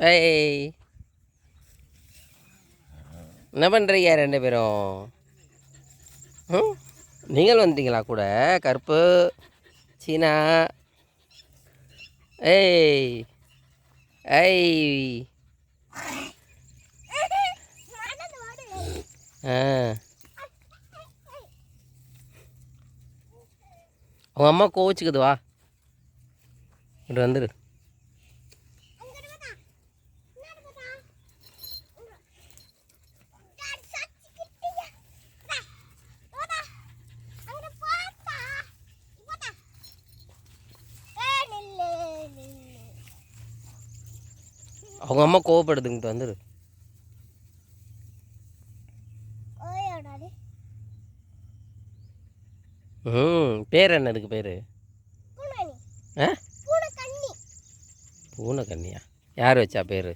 ஏய். என்ன பண்ணுறீங்க ரெண்டு பேரும்? ம் நீங்கள் வந்தீங்களா கூட? கருப்பு சீனா. ஏய். ஏய். ஆ. உங்கள் அம்மா கோவிச்சுக்குது வா. இப்படி வந்துடு அவங்க அம்மா கோவப்படுதுங்கிட்டு வந்துடு ம் பேர் என்ன இதுக்கு பேர்? ஆ? பூனை கண்ணியா யார் வச்சா பேர்?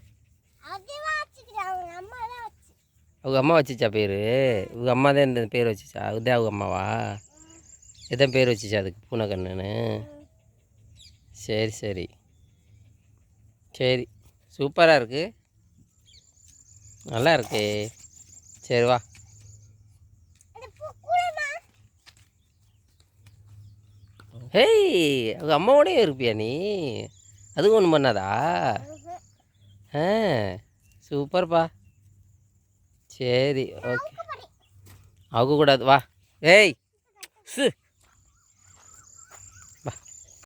அவங்க அம்மா வச்சுச்சா பேர்? இவங்க அம்மா தான் இந்த பேர் வச்சுச்சா? அதுதான் அவங்க அம்மாவா? இதான் பேர் வச்சுச்சா அதுக்கு பூனை கண்ணுன்னு சரி சரி. சரி. சூப்பராக இருக்கு. நல்லா இருக்கு. சரி வா. ஹேய் அவங்க அம்மாவோடய இருப்பியா நீ? அதுவும் ஒன்றும் பண்ணாதா? ஆ சூப்பர்ப்பா. சரி ஓகே அவங்க கூடாது வா. ஏய் சு